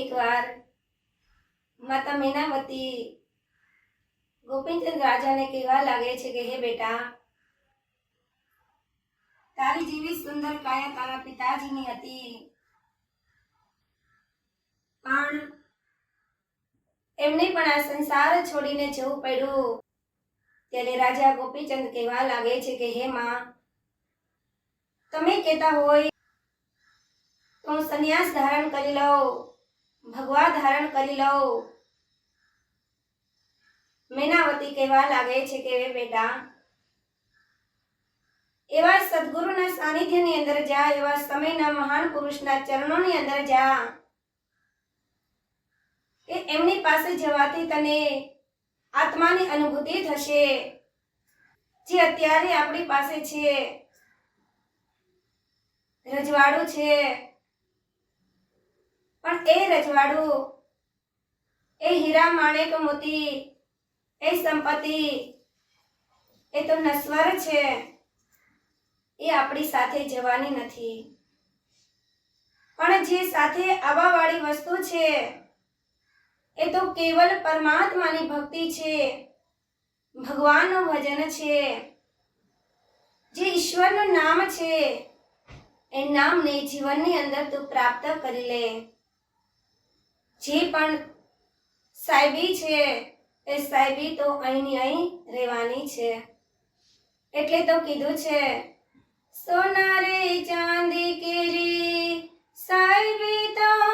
એકવાર માતા મીનાવતી ગોપીચંદ રાજાને કહેવા લાગે છે કે, હે બેટા, તારી જેવી સુંદર કાયા તારા પિતાજીની હતી. પણ એમને પણ આ સંસાર છોડીને જવું પડ્યું. ત્યારે રાજા ગોપીચંદ કહેવા લાગે છે કે, હે માં, તમે કહેતા હોય તો હું સંન્યાસ ધારણ કરી લઉં. ભગવા ધારણ કરી લો મેનાવતી કહેવા લાગે છે કે બેટા, એવા સદગુરુના સાનિધ્યની અંદર જા, એવા સમયના મહાન પુરુષના ચરણોની અંદર જા. કે એમની પાસે જવાથી તને આત્માની અનુભૂતિ થશે. જે અત્યારે આપણી પાસે છે, રજવાડું છે. પણ એ રજવાડું, એ હીરા માણેક મોતી, એ સંપત્તિ, એ તો નશ્વર છે, એ આપણી સાથે જવાની નથી. પણ જે સાથે આવવાવાળી વસ્તુ છે, એ તો કેવલ પરમાત્માની ભક્તિ છે, ભગવાનનું ભજન છે. જે ઈશ્વરનું નામ છે, એ નામને જીવનની અંદર તું પ્રાપ્ત કરી લે. જે પણ સાહેબી છે, એ સાહેબી તો અહીંની અહીં રહેવાની છે. એટલે તો કીધું છે સોના રે ચાંદી કેરી સાહેબી તારી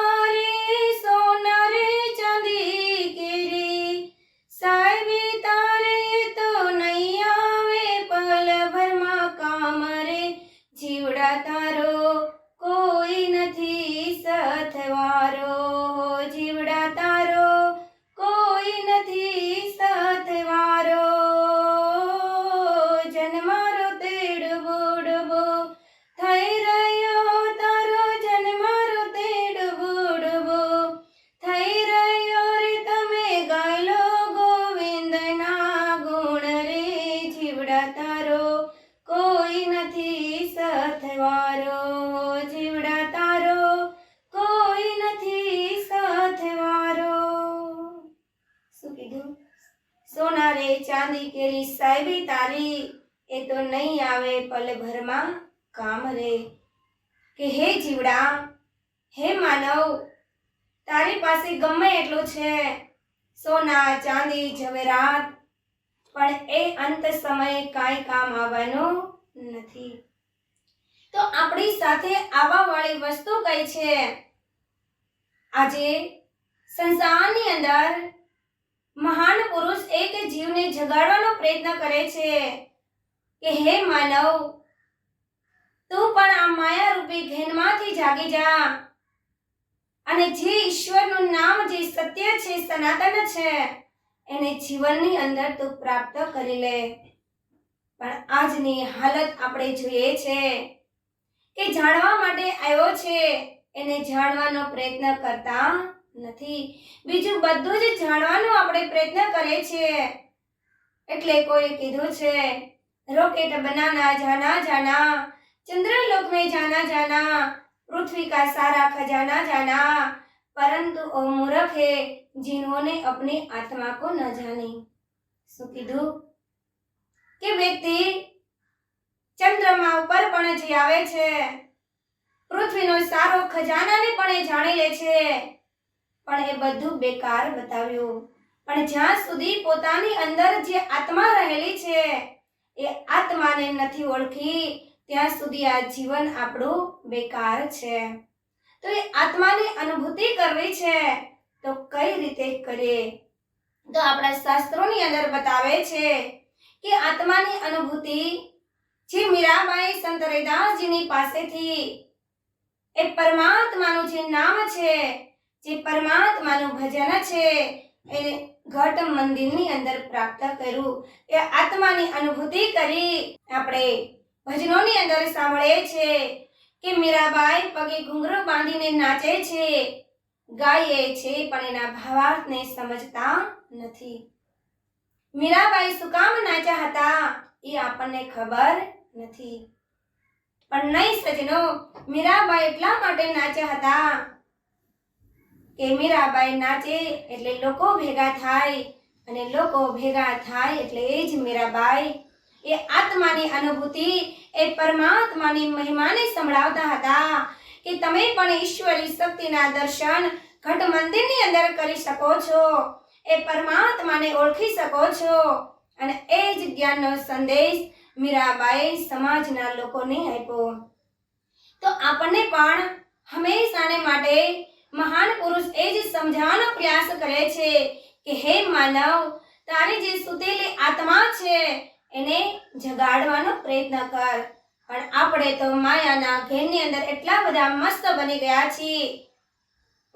તારી એ તો નહીં આવે પલભરમાં કામ રે. કે હે જીવડા, હે માનવ, તારી પાસે ગમે એટલું છે. સોના, ચાંદી જવેરાત પણ એ અંત સમયે કાંઈ કામ આવવાનું નથી. તો આપણી સાથે આવવા વાળી વસ્તુ કઈ છે? આજે સંસારની અંદર મહાન પુરુષ એક જીવને જગાડવાનો પ્રયત્ન કરે છે કે હે માનવ, તું પણ આ માયા રૂપી ઘેનમાંથી જાગી જા. અને જે ઈશ્વરનું નામ, જે સત્ય છે, સનાતન છે, એને જીવનની અંદર તું પ્રાપ્ત કરી લે. પણ આજની હાલત આપણે જોઈએ છે કે જાણવા માટે આવ્યો છે, એને જાણવાનો પ્રયત્ન કરતા નથી. બીજું બધું જ જાણવાનો આપણે પ્રયત્ન કરીએ છીએ. એટલે કોઈ કીધું છે રોકેટ બનાના જાના જાના ચંદ્રલોક મેં જાના જાના, પૃથ્વી કા સારા ખજાના જાના, પરંતુ ઓ મૂર્ખ હે જિન્હોને અપની આત્મા કો ન જાની. શું કીધું? કે વ્યક્તિ ચંદ્રમા ઉપર પણ જે આવે છે. પૃથ્વીનો સારો ખજાનાને પણ એ જાણી લે છે. પણ એ બધું બેકાર બતાવ્યું. પણ જ્યાં સુધી પોતાની અંદર જે આત્મા રહેલી છે, એ આત્માને નથી ઓળખી, ત્યાં સુધી આ જીવન આપણું બેકાર છે. તો એ આત્માની અનુભૂતિ કરવી છે, તો કઈ રીતે કરીએ? તો આપણા શાસ્ત્રોની અંદર બતાવે છે કે આત્માની અનુભૂતિ જે મીરાબાઈ સંત રૈદાસજીની પાસેથી એ પરમાત્માનું જે નામ છે જે પરમાત્માનું ભજન છે, એને ઘટ મંદિરની અંદર પ્રાપ્ત કર્યું. એ આત્માની અનુભૂતિ કરી આપણે ભજનોની અંદર સાંભળે છે કે મીરાબાઈ પગે ઘૂંઘરો બાંધીને નાચે છે, ગાઈએ છે, પણ એના ભાવાર્થને સમજતા નથી. મીરાબાઈ શું કામ નાચ્યા હતા એ આપણને ખબર નથી. પણ નહીં સજનો મીરાબાઈ એટલા માટે નાચ્યા હતા કે મીરાબાઈ નાચે એટલે લોકો ભેગા થાય અને લોકો ભેગા થાય એટલે એ જ મીરાબાઈ. એ આત્માની અનુભૂતિ, એ પરમાત્માની મહિમાને સંભળાવતા હતા કે તમે પણ ઈશ્વરી શક્તિના દર્શન ઘટ મંદિરની અંદર કરી શકો છો. એ પરમાત્માને ઓળખી શકો છો. અને એ જ જ્ઞાનનો સંદેશ મીરાબાઈ સમાજના લોકોને આપ્યો. તો આપણને પણ હંમેશાને માટે મહાન પુરુષ એ જ સમજાવવાનો પ્રયાસ કરે છે કે હે માનવ, તારી જે સુતેલી આત્મા છે, એને જગાડવાનો પ્રયત્ન કર. પણ આપણે તો માયાના ઘેરની અંદર એટલા બધા મસ્ત બની ગયા છીએ.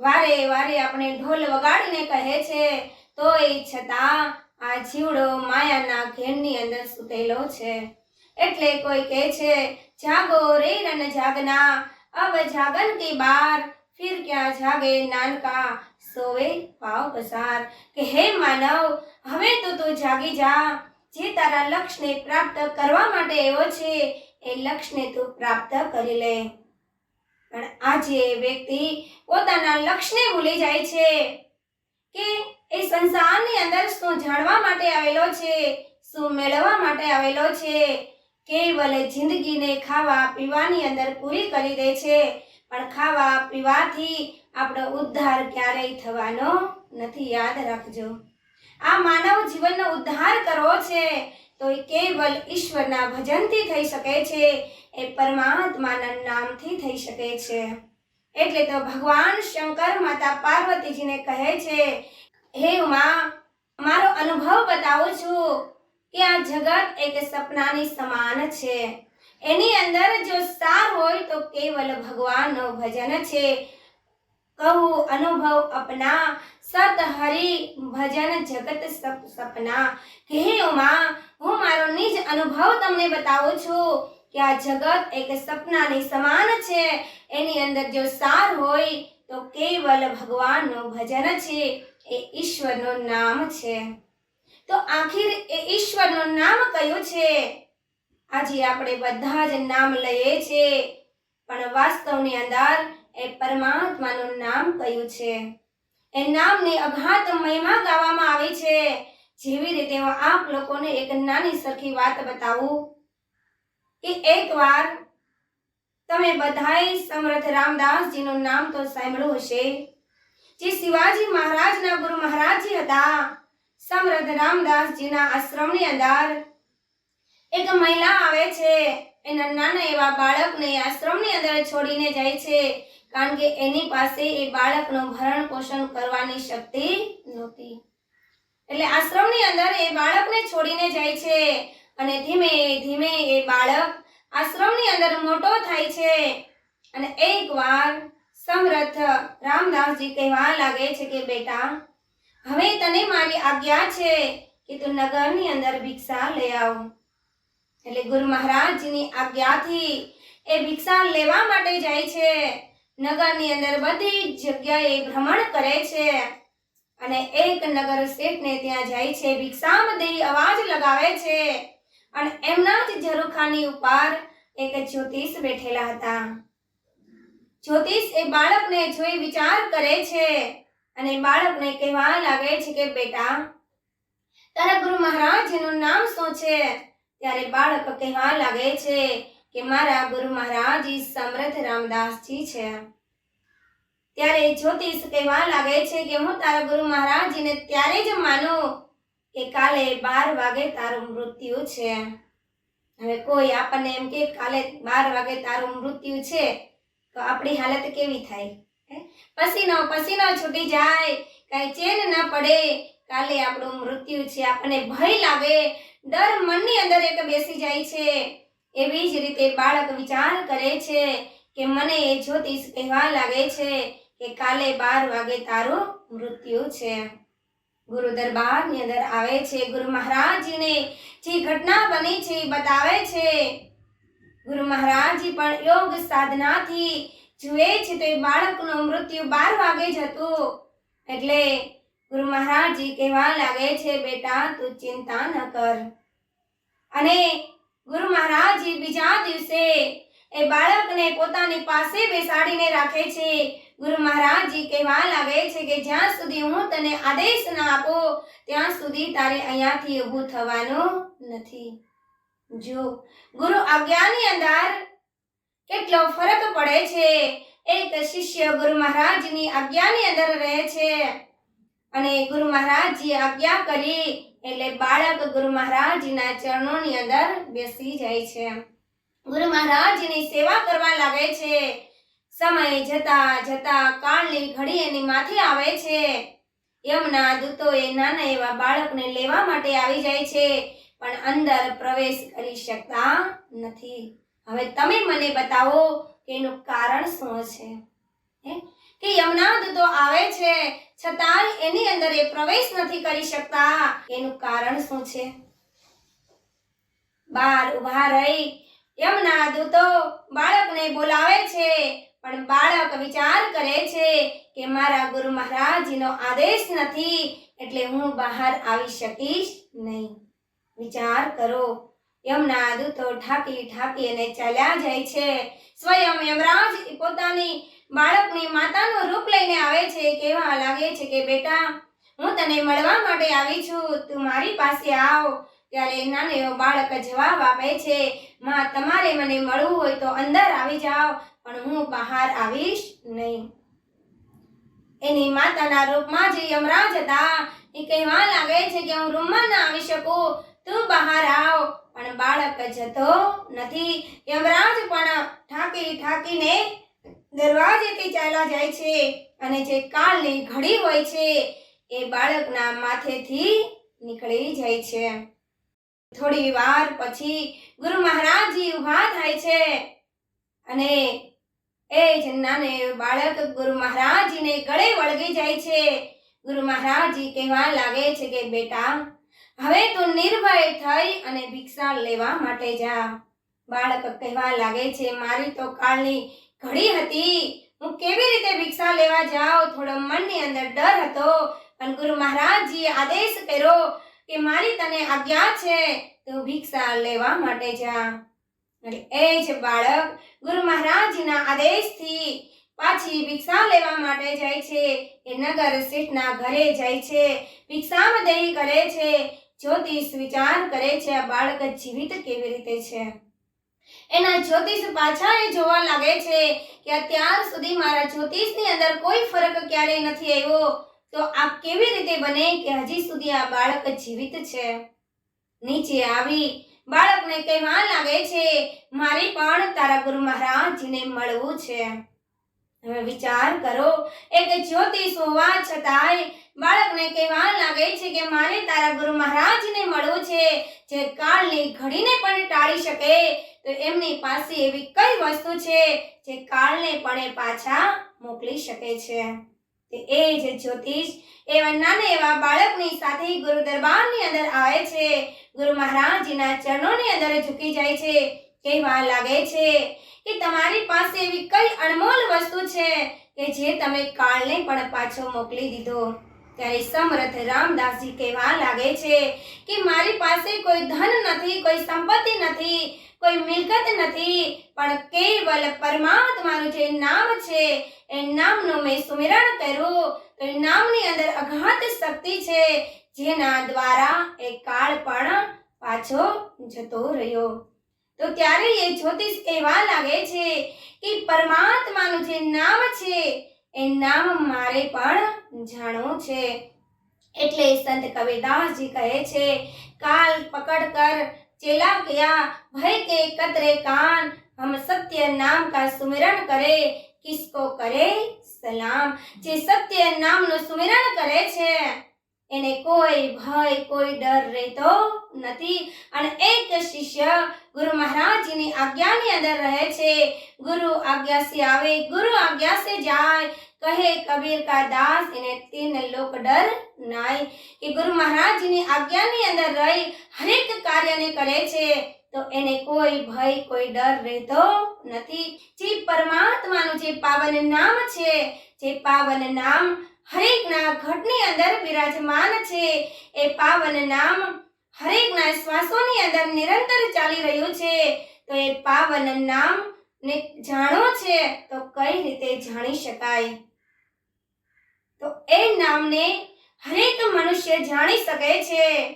વારે વારે આપણે ઢોલ વગાડીને કહે છે, તોય છતાં આ જીવડો માયાના ઘેરની અંદર સુતેલો છે. એટલે કોઈ કહે છે, જાગો રે રન જાગના અબ જાગન કે બાર. ફિર ક્યાં જાગે નાનકા સોવે ભાવ પસાર કે હે માનવ હવે તો તું જાગી જા જે તારા લક્ષ્યને પ્રાપ્ત કરવા માટે એવો છે એ લક્ષ્યને તું પ્રાપ્ત કરી લે. પણ આજે વ્યક્તિ પોતાના લક્ષ્યને ભૂલી જાય છે કે એ સંસારની અંદર શું જાણવા માટે આવેલો છે, શું મેળવવા માટે આવેલો છે, કેવલ જિંદગીને ખાવા પીવાની અંદર પૂરી કરી દે છે પણ ખાવા પીવાથી આપણો ઉદ્ધાર ક્યારેય થવાનો નથી, યાદ રાખજો. આ માનવ જીવનનો ઉદ્ધાર કરવો છે, તો એ કેવલ ઈશ્વરના ભજનથી થઈ શકે છે, એ પરમાત્માના નામથી થઈ શકે છે. એટલે તો ભગવાન શંકર માતા પાર્વતીજીને કહે છે, હે ઉમા, મારો અનુભવ બતાવું છું કે આ જગત એક સપનાની સમાન છે. એની અંદર જો સાર હોય તો કેવલ ભગવાનનું ભજન છે. કહું અનુભવ અપના, સત હરિ ભજન જગત સપ, સપના. હે હું મારો નિજ અનુભવ તમને બતાવું છું કે આ જગત એક સપનાની સમાન છે. એની અંદર જો સાર હોય તો કેવલ ભગવાનનું ભજન છે. એ ઈશ્વરનું નામ છે. તો આખિર એ ઈશ્વરનું નામ કયું છે? આજે આપણે બધા જ નામ લઈએ છીએ, પણ વાસ્તવની અંદર એ પરમાત્માનું નામ કયું છે? એ નામની અઘાત મહિમા ગાવામાં આવી છે. જેવી રીતે આપ લોકોને એક નાની સરખી વાત બતાવું કે એકવાર તમે બધાએ સમર્થ રામદાસજીનું નામ તો સાંભળ્યું હશે, જે શિવાજી મહારાજના ગુરુ મહારાજજી હતા. સમર્થ રામદાસજીના આશ્રમની અંદર મહિલા આવે છે એના નાના એવા બાળકને આશ્રમની અંદર છોડીને જાય છે, કારણ કે એની પાસે એ બાળકનું ભરણ પોષણ કરવાની શક્તિ નહોતી. એટલે આશ્રમની અંદર એ બાળકને છોડીને જાય છે અને ધીમે ધીમે એ બાળક આશ્રમની અંદર મોટો થાય છે. અને એકવાર સમર્થ રામદાસજી કહેવા લાગે છે કે, બેટા, હવે તને મારી આજ્ઞા છે કે તું નગરની અંદર ભિક્ષા લઈ આવ. એટલે ગુરુ મહારાજની આજ્ઞાથી એ ભિક્ષા લેવા માટે જાય છે. નગરની અંદર બધી જગ્યાએ ભ્રમણ કરે છે. અને એક નગર શેઠને ત્યાં જાય છે ભિક્ષામદેહી અવાજ લગાવે છે. અને એમના જ ઝરૂખાની ઉપર એક જ્યોતિષ બેઠેલા હતા. જ્યોતિષ એ બાળકને જોઈ વિચાર કરે છે અને બાળકને કહેવા લાગે છે કે, બેટા, તારા ગુરુ મહારાજનું નામ શું છે? ત્યારે બાળક કહેવા લાગે છે કે મારા ગુરુ મહારાજ સમર્થ રામદાસજી છે? ત્યારે જ્યોતિષ કહેવા લાગે છે કે હું તારા ગુરુ મહારાજને ત્યારે જ માનું કે કાલે બાર વાગે તારું મૃત્યુ છે? હવે કોઈ આપણને એમ કે કાલે બાર વાગે તારું મૃત્યુ છે, તો આપણી હાલત કેવી થાય? પસીનો પસીનો છૂટી જાય, કાંઈ ચેન ના પડે, કાલે આપણું મૃત્યુ છે, આપણને ભય લાગે ડર મનની અંદર એક બેસી જાય છે. એવી જ રીતે બાળક વિચાર કરે છે કે મને એ જ્યોતિષ કહેવા લાગે છે કે કાલે બાર વાગે તારું મૃત્યુ છે. ગુરુ દરબારની અંદર આવે છે. ગુરુ મહારાજજીને જે ઘટના બની છે એ બતાવે છે. ગુરુ મહારાજજી પણ યોગ સાધનાથી જુએ છે તો એ બાળકનું મૃત્યુ બાર વાગે જ હતું. એટલે ગુરુ મહારાજજી કહેવા લાગે છે, બેટા, તું ચિંતા ન કર. અને ગુરુ મહારાજજી બીજા દિવસે એ બાળકને પોતાની પાસે બેસાડીને રાખે છે. ગુરુ મહારાજજી કહેવા લાગે છે કે, જ્યાં સુધી હું તને આદેશ ના આપો, ત્યાં સુધી તારે અહીંયાથી ઊભું થવાનું નથી. જો ગુરુ આજ્ઞાની અંદર કેટલો ફરક પડે છે. એક શિષ્ય ગુરુ મહારાજની આજ્ઞાની અંદર રહે છે. અને ગુરુ મહારાજજી આજ્ઞા કરી એટલે બાળક ગુરુ મહારાજના ચરણોની અંદર બેસી જાય છે. ગુરુ મહારાજની સેવા કરવા લાગે છે. સમય જતા જતા કાળની ઘડી એની માથે આવે છે. યમના દૂતો એ નાના એવા બાળકને લેવા માટે આવી જાય છે, પણ અંદર પ્રવેશ કરી શકતા નથી. હવે તમે મને બતાવો કે એનું કારણ શું છે? હે? કે યમના દૂતો આવે છે, છતાંય એની અંદર એ પ્રવેશ નથી કરી શકતા. એનું કારણ શું છે? બાર ઊભા રહી. યમના દૂતો બાળકને બોલાવે છે, પણ બાળક વિચાર કરે છે કે મારા ગુરુ મહારાજનો આદેશ નથી, એટલે હું બહાર આવી શકીશ નહીં. વિચાર કરો. યમના દૂતો ઠાકી ઠાકી અને ચાલ્યા જાય છે. સ્વયં યમરાજ પોતાની બાળકની માતાનું રૂપ લઈને આવે છે કેવા લાગે છે કે, બેટા, હું તને મળવા માટે આવી છું. તું મારી પાસે આવ. ત્યારે નાનો એવો બાળક જવાબ આપે છે, માં, તમારે મને મળવું હોય તો અંદર આવી જાઓ, પણ હું બહાર આવીશ નહીં. એની માતાના રૂપમાં જે યમરાજ હતા, એ કહેવા લાગે છે કે, હું રૂમમાં ના આવી શકું. તું બહાર આવ. પણ બાળક જતો નથી. યમરાજ પણ ઠાકી ઠાકીને દરવાજેથી ચાલ્યા જાય છે અને જે કાળની ઘડી હોય છે એ બાળકના માથેથી નીકળી જાય છે. થોડી વાર પછી ગુરુ મહારાજજી ઊભા થાય છે અને એ જન્નાને નાને બાળક ગુરુ મહારાજજીને ગળે વળગી જાય છે. ગુરુ મહારાજજી કહેવા લાગે છે કે, બેટા, હવે તું નિર્ભય થઈ અને ભિક્ષા લેવા માટે જા. બાળક કહેવા લાગે છે, મારી તો કાળની ઘડી હતી. હું કેવી રીતે ભિક્ષા લેવા જાઉં? થોડો મનની અંદર ડર હતો. પણ ગુરુ મહારાજજીએ આદેશ કર્યો કે મારી તને આજ્ઞા છે, તું ભિક્ષા લેવા માટે જા. અને એ જ બાળક ગુરુ મહારાજના આદેશથી પાછી ભિક્ષા લેવા માટે જાય છે. એ નગર શેઠના ઘરે જાય છે. ભિક્ષામદેહી કરે છે. જ્યોતિષ વિચાર કરે છે આ બાળક જીવિત કેવી રીતે છે. એના જ્યોતિષ પાછા એ જોવા લાગે છે કે અત્યાર સુધી મારા જ્યોતિષની અંદર કોઈ ફરક ક્યારેય નથી આવ્યો. તો આ કેવી રીતે બને કે હજી સુધી આ બાળક જીવિત છે? નીચે આવી. બાળકને કહેવા લાગે છે, મારી પણ તારા ગુરુ મહારાજને મળવું છે. હવે વિચાર કરો, એક જ્યોતિષ હોવા છતાંય બાળકને કહેવા લાગે છે કે મારે તારા ગુરુ મહારાજને મળવું છે, જે કાળની ઘડીને પણ ટાળી શકે તો એમની પાસે એવી કઈ વસ્તુ છે જે કાળને પણ પાછા મોકલી શકે છે? તે એ જ જ્યોતિષ એવા નાના એવા બાળકની સાથે ગુરુ દરબારની અંદર આવે છે, ગુરુ મહારાજજીના ચરણોની અંદર ઝૂકી જાય છે, કહેવા લાગે છે કે તમારી પાસે એવી કઈ અનમોલ વસ્તુ છે કે જે તમે કાળને પણ પાછો મોકલી દીધો? ત્યારે સમર્થ રામદાસજી કહેવા લાગે છે કે મારી પાસે કોઈ ધન નથી, કોઈ સંપત્તિ નથી, કોઈ મિલકત નથી, પણ કેવલ પરમાત્માનું જે નામ છે, એ નામનું મેં સુમિરણ કર્યું. તો એ નામની અંદર અઘાત શક્તિ છે, જેના દ્વારા એ કાળ પણ પાછો જતો રહ્યો. તો ત્યારે એ જ્યોતિષ કહેવા લાગે છે કે પરમાત્માનું જે નામ છે એ નામ મારે પણ જાણવું છે. એટલે સંત કવિદાસજી કહે છે, કાલ પકડ કર, ચેલા ગયા, ભય કે કતરે કાન, હમ સત્ય નામ કા સુમિરણ કરે, કિસકો કરે સલામ. જે સત્ય નામનું સુમિરણ કરે છે એને કોઈ ભય, કોઈ ડર રહેતો નથી. અને એક શિષ્ય ગુરુ મહારાજની આજ્ઞાની અંદર રહે છે. ગુરુ આજ્ઞા આવે, ગુરુ આજ્ઞા સે જાય. કહે કબીર કા દાસ, એને તીન લોક ડર નાય. કે ગુરુ મહારાજની આજ્ઞાની અંદર રહી હરેક કાર્યને કરે છે, તો એને કોઈ ભય, કોઈ ડર રહેતો નથી. જે પરમાત્માનું જે પાવન નામ છે, જે પાવન નામ હરેકના ઘટની અંદર બિરાજમાન છે. એ પાવન નામ હરેકના શ્વાસોની અંદર નિરંતર ચાલી રહ્યું છે. તો એ પાવન નામ ને જાણો છે તો કઈ રીતે જાણી શકાય? તો એ નામને હરેક મનુષ્ય જાણી શકે છે.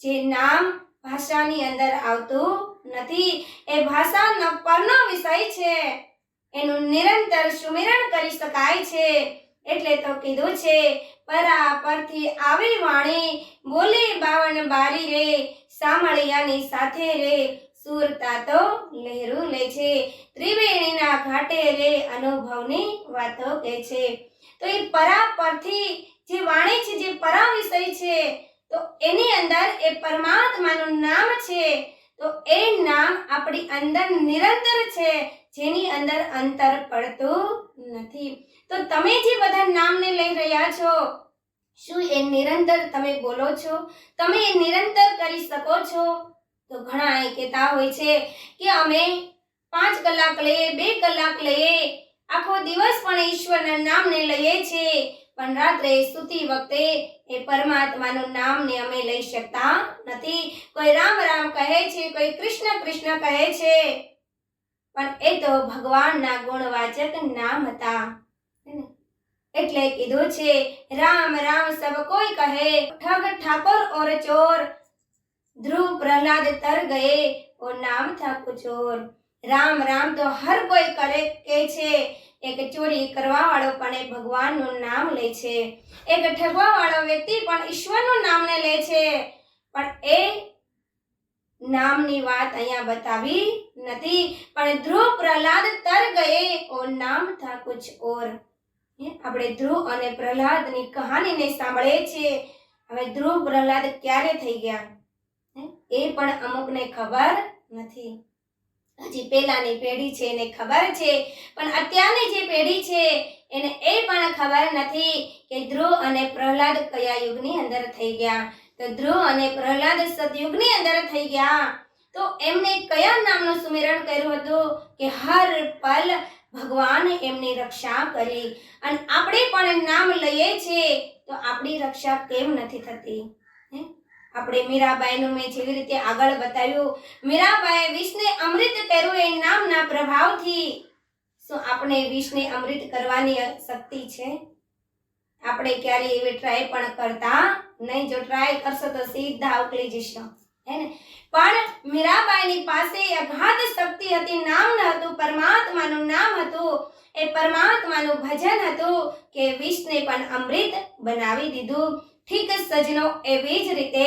જે નામ ભાષાની અંદર આવતું નથી. એ ભાષાનો પરનો વિષય છે. એનું નિરંતર સુમિરણ કરી શકાય છે. એટલે તો કીધું છે, પરા પરથી આવી વાણી બોલી બાવન બારી રે, સામળિયાની સાથે રે સુરતા તો લહેરું લે છે, ત્રિવેણીના ઘાટે રે અનુભવની વાતો કહે છે. તો એ પરા પરથી જે વાણી છે, જે પરા વિષય છે, તો એની અંદર એ પરમાત્માનું નામ છે, તો એ નામ આપણી અંદર નિરંતર છે જેની અંદર અંતર પડતું નથી. તો તમે જે બધા નામને લઈ રહ્યા છો, શું એ નિરંતર તમે બોલો છો? તમે એ નિરંતર કરી શકો છો? તો ઘણા એ કહેતા હોય છે કે અમે પાંચ કલાક લઈએ, બે કલાક લઈએ, આખો દિવસ પણ ઈશ્વરના નામને લઈએ છીએ. પણ રાત્રે સૂતી વખતે એ પરમાત્માનું નામને અમે લઈ શકતા નથી. કોઈ રામ રામ કહે છે, કોઈ કૃષ્ણ કૃષ્ણ કહે છે. પણ એ તો ભગવાનના ગુણવાચક નામ હતા. એટલે કીધું છે, રામ રામ, સબ કોઈ કહે, ઠગ, ઠાકોર ઓર ચોર ધ્રુવ પ્રહલાદ તર ગયે, ઓ નામ થા કુચોર રામ રામ તો હર કોઈ કરે કે છે, એક ચોરી કરવા વાળો પણ એ ભગવાનનું નામ લે છે. એક ઠગવા વાળો વ્યક્તિ પણ ઈશ્વરનું નામને લે છે. પણ એ નામની વાત અહીંયા બતાવી નથી, પણ ધ્રુવ પ્રહલાદ તર ગયે ઓ નામ થા કુછ ઓર. આપણે ધ્રુવ અને પ્રહલાદની કહાનીને સાંભળે છે હવે ધ્રુવ પ્રહલાદ ક્યારે થઈ ગયા? એ પણ અમુકને ખબર નથી. હજી પહેલાની પેઢી છે એને ખબર છે, પણ અત્યારની જે પેઢી છે એને એ પણ ખબર નથી કે ધ્રુવ અને પ્રહલાદ કયા યુગની અંદર થઈ ગયા. તો ધ્રુવ અને પ્રહલાદ સતયુગની અંદર થઈ ગયા. તો એમને કયા નામનું સુમિરણ કર્યું હતું? કે હર પલ ભગવાન એમની રક્ષા કરી. અને આપણે પણ નામ લઈએ છીએ. તો આપણી રક્ષા કેમ નથી થતી? હે? આપણે મીરાબાઈનું મેં જેવી રીતે આગળ બતાવ્યું. મીરાબાઈએ વિષને અમૃત કર્યું એ નામના પ્રભાવથી. શું આપણે વિષને અમૃત કરવાની શક્તિ છે? આપણે ક્યારેય એવી ટ્રાય પણ કરતા નહીં, જો ટ્રાય કરશો તો સીધા ઉકલી જશો. હે પણ મીરાબાઈની પાસે અગાધ શક્તિ હતી, નામ ન હતું, પરમાત્માનું નામ હતું. એ પરમાત્માનું ભજન હતું કે વિષને પણ અમૃત બનાવી દીધું. ઠીક સજનો, એવી જ રીતે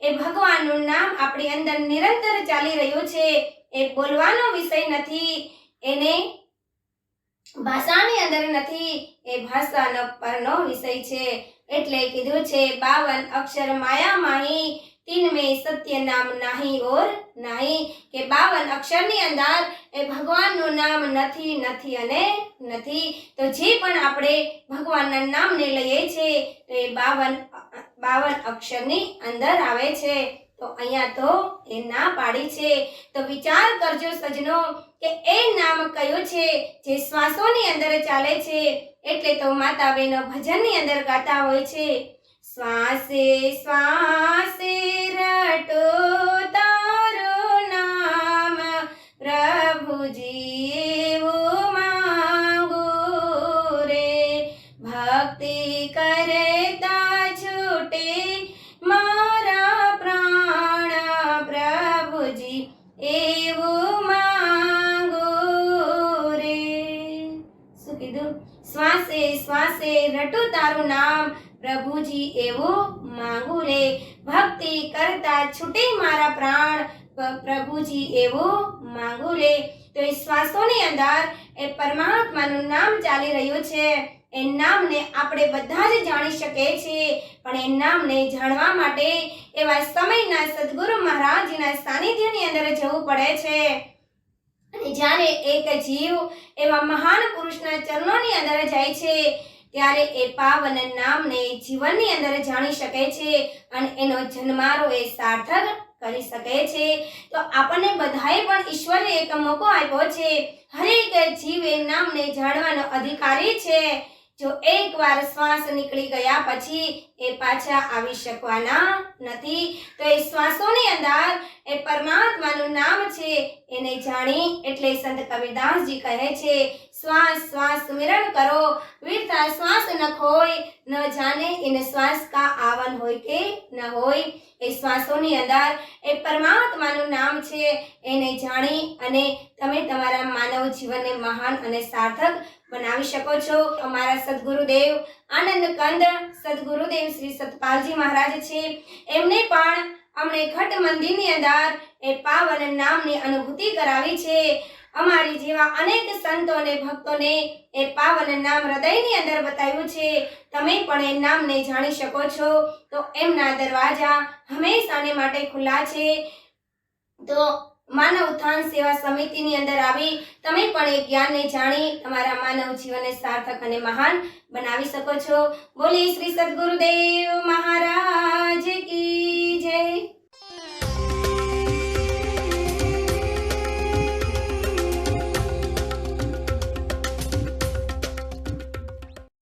એ ભગવાનનું નામ આપણી અંદર નિરંતર ચાલી રહ્યું છે. એ બોલવાનો વિષય નથી, એને ભાષાની અંદર નથી. એ ભાષાનો પરનો વિષય છે. એટલે કીધું છે, બાવન અક્ષર માયા માહી તીન में સત્ય નામ નાહી ઓર નાહી. કે બાવન અક્ષરની અંદર એ ભગવાનનું નામ નથી નથી અને નથી. તો જે પણ આપણે ભગવાનના નામને લઈએ છીએ, તો એ બાવન બાવન અક્ષરની અંદર આવે છે. તો અહીંયા તો એ ના પાડી છે. તો વિચાર કરજો સજનો કે એ નામ કયું છે, જે શ્વાસોની અંદર ચાલે છે? એટલે તો માતા બહેનો ભજનની અંદર ગાતા હોય છે. શ્વાસે શ્વાસે રટો તારો નામ પ્રભુજી શ્વાસે રટું તારું નામ. પ્રભુજી એવું માંગુ રે. ભક્તિ કરતા છૂટે મારા પ્રાણ. પ્રભુજી એવું માંગુ રે. તો એ શ્વાસોની અંદર એ પરમાત્માનું નામ ચાલી રહ્યું છે. એ નામને આપણે બધા જ જાણી શકીએ છીએ. પણ એ નામને જાણવા માટે એવા સમયના સદગુરુ મહારાજના સાનિધ્યની અંદર જવું પડે છે. જ્યારે એક જીવ એવા મહાન પુરુષના ચરણોની અંદર જાય છે, ત્યારે એ પાવન નામને જીવનની અંદર જાણી શકે છે અને એનો જન્મારો એ સાર્થક કરી શકે છે. તો આપણને બધાએ પણ ઈશ્વરે એક મોકો આપ્યો છે. હરેક જીવ એ નામને જાણવાનો અધિકારી છે. જો એકવાર શ્વાસ નીકળી ગયા પછી એ પાછા આવી શકવાના નથી. તો એ શ્વાસોની અંદર એ પરમાત્માનું નામ છે એને જાણી એટલે સંત કબીરદાસજી કહે છે શ્વાસ શ્વાસ સુમિરન કરો. વીરતા શ્વાસ ન ખોય, ન જાને એને શ્વાસ કા આવન હોય કે ન હોય. એ શ્વાસોની અંદર એ પરમાત્માનું નામ છે, એને જાણી અને તમે તમારા માનવ જીવનને મહાન અને સાર્થક બનાવી શકો છો. અમારા સદગુરુદેવ આનંદ કંદ, સદગુરુદેવ શ્રી સતપાલજી મહારાજ છે. એમને પણ અમને ઘટ મંદિરની અંદર એ પાવન નામની અનુભૂતિ કરાવી છે. અમારી જેવા અનેક સંતો અને ભક્તોને એ પાવન નામ હૃદયની અંદર બતાવ્યું છે. તમે પણ એ નામને જાણી શકો છો. તો એમના દરવાજા હંમેશાને માટે ખુલ્લા છે. તો માનવ ઉત્થાન સેવા સમિતિની અંદર આવી તમે પણ એ જ્ઞાનને જાણી તમારા માનવ જીવનને સાર્થક અને મહાન બનાવી શકો છો. બોલી શ્રી સદગુરુદેવ મહારાજ કી જય.